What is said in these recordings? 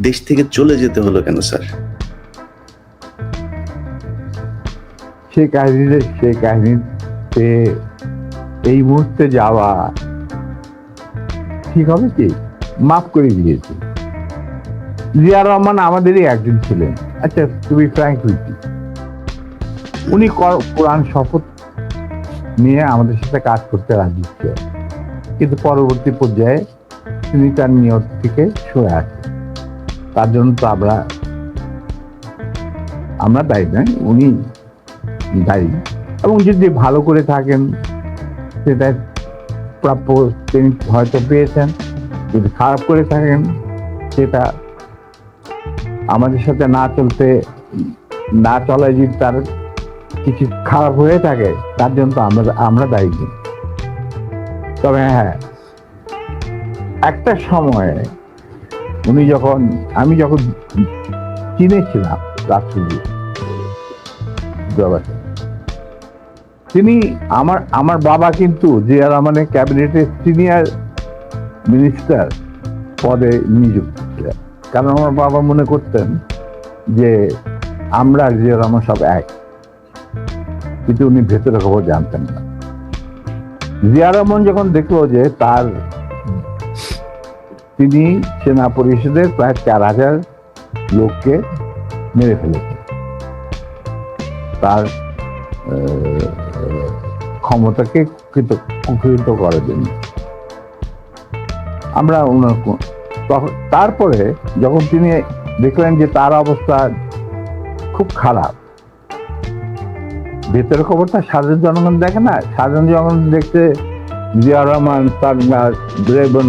দেশ থেকে চলে যেতে হলো কেন, স্যার? সে কাহিনীতে সে কাহিনীতে এই মুহূর্তে যাওয়া ঠিক হবে কি? মাফ করে দিয়েছি। জিয়া রহমান আমাদেরই একজন ছিলেন। আচ্ছা তুমি ফ্র্যাঙ্ক উইথ উনি কর- কোরআন শপথ নিয়ে আমাদের সাথে কাজ করতে রাজি কিন্তু পরবর্তী পর্যায়ে তিনি তার নিয়ত থেকে সরে আসেন তার জন্য তো আমরা আমরা দায়ী নয় উনি দায়ী। এবং যদি ভালো করে থাকেন, সেটা প্রাপ্য তিনি হয়তো পেয়েছেন। যদি খারাপ করে থাকেন, সেটা আমাদের সাথে না চলতে, না চলায় যদি তার কিছু খারাপ হয়ে থাকে, তার জন্য তো আমরা আমরা দায়ী তবে হ্যাঁ একটা সময়ে উনি যখন, আমি যখন চিনেছিলাম রাষ্ট্রজি জবাতে তিনি আমার আমার বাবা কিন্তু জিয়া রহমানের ক্যাবিনেটের সিনিয়র মিনিস্টার পদে নিযুক্ত ছিলেন। কারণ আমার বাবা মনে করতেন যে আমরা আর জিয়া রহমান সব এক, কিন্তু উনি ভেতরে খবর জানতেন না। জিয়া রহমান যখন দেখল যে তার তিনি সেনা পরিষদের প্রায় চার হাজার লোককে মেরে ফেলেছেন। তার ক্ষমতাকে কৃত কুকৃত করার জন্য। আমরা ওনার তারপরে যখন তিনি দেখলেন যে তার অবস্থা খুব খারাপ, ভেতরের খবরটা সাধারণ জনগণ দেখে না। সাধারণ জনগণ দেখতে জিয়া রহমান তার ড্রেবন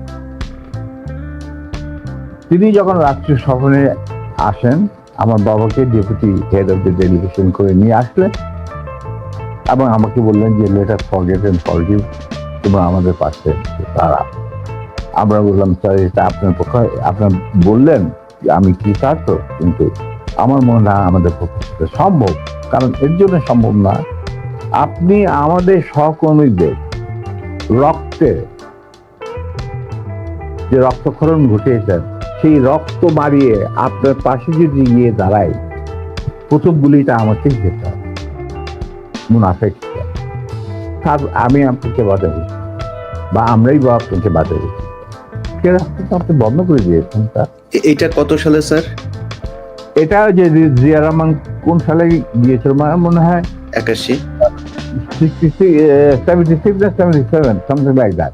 তিনি যখন রাষ্ট্রীয় সফরে আসেন, আমার বাবাকে deputy head of the delegation করে নিয়ে আসলেন এবং আমাকে বললেন যে লেটার ফরগেট এন্ড ফরগিভ তোমরা আমাদের পাশে তারা আমরা বললাম স্যার এটা আপনার পক্ষে, আপনার বললেন আমি কৃতার্থ কিন্তু আমার মনে হয় আমাদের পক্ষে সম্ভব। কারণ এর জন্য সম্ভব না। আপনি আমাদের সহকর্মীদের রক্তে, যে রক্তক্ষরণ ঘটিয়েছেন সেই রক্ত মারিয়ে আপনার পাশে যদি গিয়ে দাঁড়াই প্রথম গুলিটা আমাকেই যেতে হবে। মুনাফেক তার আমি আপনাকে বাধা দিচ্ছি বা আমরাই বা আপনাকে বাধা দিচ্ছি সে রাস্তা তো আপনি বন্ধ করে দিয়েছেন স্যার? এ- এইটা কত সালে স্যার? এটা যে জিয়া রহমান কোন সালে গিয়েছিল? আমার মনে হয় একাশি। সেভেন্টি সিক্স না seventy seven something like that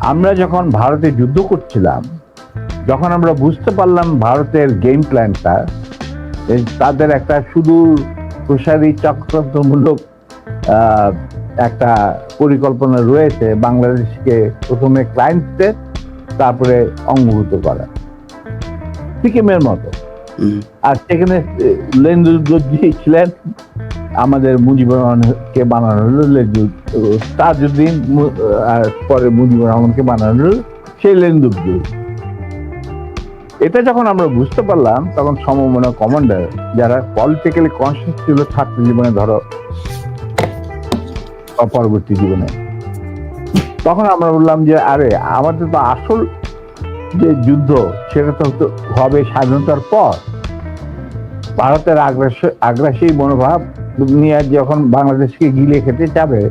আমরা যখন ভারতে যুদ্ধ করছিলাম যখন আমরা বুঝতে পারলাম ভারতের গেম প্ল্যানটা তাদের একটা সুদূর প্রসারী চক্রান্তমূলক একটা পরিকল্পনা রয়েছে বাংলাদেশকে প্রথমে ক্লায়েন্ট স্টেট তারপরে অঙ্গভূত করা। সিকিমের মতো। আর সেখানে লেন্দুল ছিলেন আমাদের মুজিবুর রহমানকে বানানো হলো তাজউদ্দিন আর পরে মুজিবুর রহমানকে বানানো হলো সেই লেন্দুল এটা যখন আমরা বুঝতে পারলাম, তখন সমমনা কমান্ডার যারা পলিটিক্যালি কনসিয়াস ছিল ছাত্র জীবনে ধরো পরবর্তী জীবনে, তখন আমরা বললাম যে, আরে, আমাদের তো আসল যে যুদ্ধ, সেটা তো হবে স্বাধীনতার পর। ভারতের আগ্রাসী মনোভাব নিয়ে যখন বাংলাদেশকে গিলে খেতে যাবে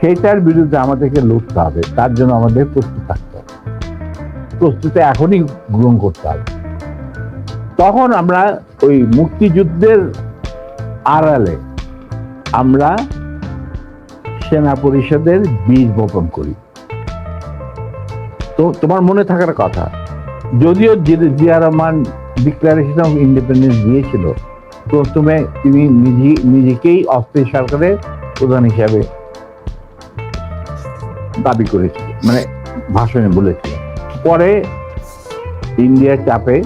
সেইটার বিরুদ্ধে আমাদেরকে লড়তে হবে। তার জন্য আমাদের প্রস্তুত থাকতে হবে। প্রস্তুতি এখনই গ্রহণ করতে হবে। তখন আমরা ওই মুক্তিযুদ্ধের আড়ালে আমরা সেনা পরিষদের বীজ বপন করি। তো তোমার মনে থাকার কথা। যদিও Zia Rahman declaration of independence দিয়েছিল। প্রথমে তিনি নিজে, নিজেকেই অস্থায়ী সরকারের প্রধান হিসাবে দাবি করেছিল মানে ভাষণে বলেছিল পরে ইন্ডিয়ার চাপে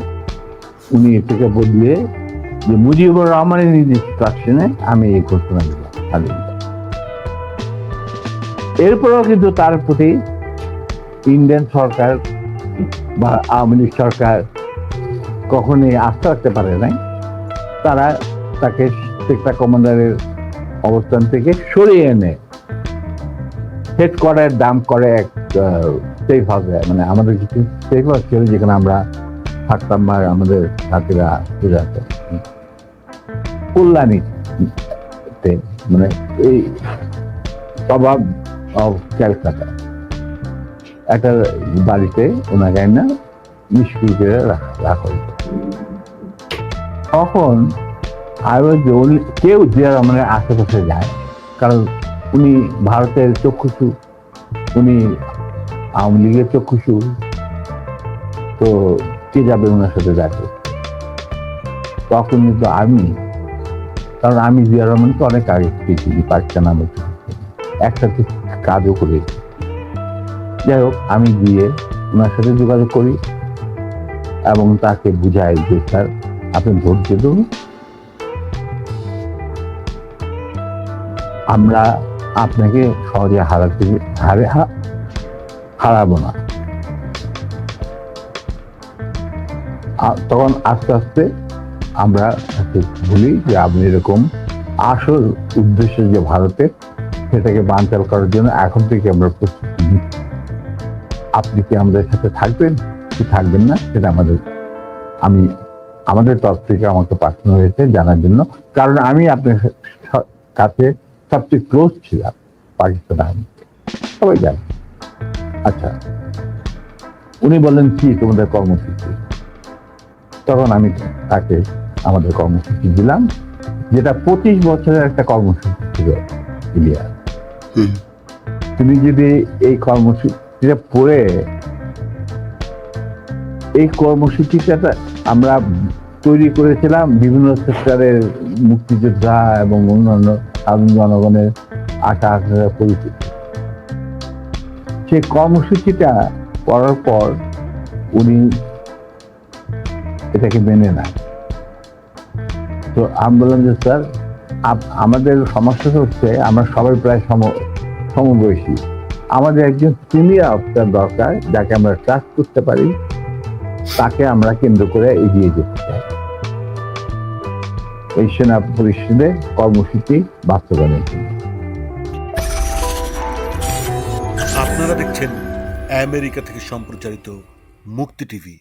উনি এটাকে বদলে যে মুজিবুর রহমানের ইনস্ট্রাকশনে আমি এই ঘোষণা দিলাম এরপরেও কিন্তু তার প্রতি ইন্ডিয়ান সরকার বা আওয়ামী লীগ সরকার কখনোই আস্থা রাখতে পারে নাই। তারা তাকে সেক্টর কমান্ডারের অবস্থান থেকে সরিয়ে এনে হেড কোয়ার্টার দাম করে এক সেফ হাউসে মানে আমাদের কিছু সেফ হাউস ছিল যেখানে আমরা থাকতাম বা আমাদের সাথীরা ফিরে আসতো। কল্যাণীতে মানে এই অভাব অফ ক্যালকাটা একটা বাড়িতে ওনাকে না নিষ্ক্রিয় করে রাখা রাখা হয়েছে। তখন আরও যে উনি কেউ জিয়া রহমানের আশেপাশে যায়, কারণ উনি ভারতের চক্ষুষু উনি আওয়ামী লীগের চক্ষুষু তো কে যাবে ওনার সাথে দেখে? তখন কিন্তু আমি, কারণ আমি জিয়া রহমানকে অনেক আগে পেয়েছি পাকিস্তান আমি একসাথে কাজও করেছি। যাই হোক, আমি গিয়ে ওনার সাথে যোগাযোগ করি এবং তাকে বুঝাই যে, স্যার আপনি ধৈর্য ধরুন আমরা আপনাকে সহজে হারাতে হারে হারাবো না। তখন আস্তে আস্তে আমরা বলি যে আপনি এরকম আসল উদ্দেশ্য যে ভারতের সেটাকে বানচাল করার জন্য এখন থেকে আমরা প্রস্তুতি। নিচ্ছি আপনি কি আমাদের সাথে থাকবেন? কি থাকবেন না? সেটা আমাদের আমি আমাদের তরফ থেকে আমাকে পাঠানো হয়েছে জানার জন্য। কারণ আমি আপনার কাছে সবচেয়ে ক্লোজ ছিলাম পাকিস্তান আর্মি। সবাই জানে। আচ্ছা উনি বললেন কি তোমাদের কর্মসূচি? তখন আমি তাকে আমাদের কর্মসূচি দিলাম যেটা পঁচিশ বছরের একটা কর্মসূচি ছিল ইন্ডিয়া তুমি যদি এই কর্মসূচিটা পড়ে এই কর্মসূচিটা আমরা তৈরি করেছিলাম বিভিন্ন সেক্টরের মুক্তিযোদ্ধা এবং অন্যান্য সাধারণ জনগণের আশা আকাঙ্ক্ষা পরিচিত সেই কর্মসূচিটা করার পর উনি এটাকে মেনে নেয় তো আমি বললাম যে, স্যার আমাদের সমস্যাটা হচ্ছে আমরা সবাই প্রায় সম, সমবয়সী। আমাদের একজন সিনিয়র অফিসার দরকার যাকে আমরা ট্রাস্ট করতে পারি তাকে আমরা কেন্দ্র করে এগিয়ে যেতে চাই। এই সেনা পরিষদে কর্মসূচি বাস্তবায়নের জন্য। আপনারা দেখছেন আমেরিকা থেকে সম্প্রচারিত মুক্তি টিভি।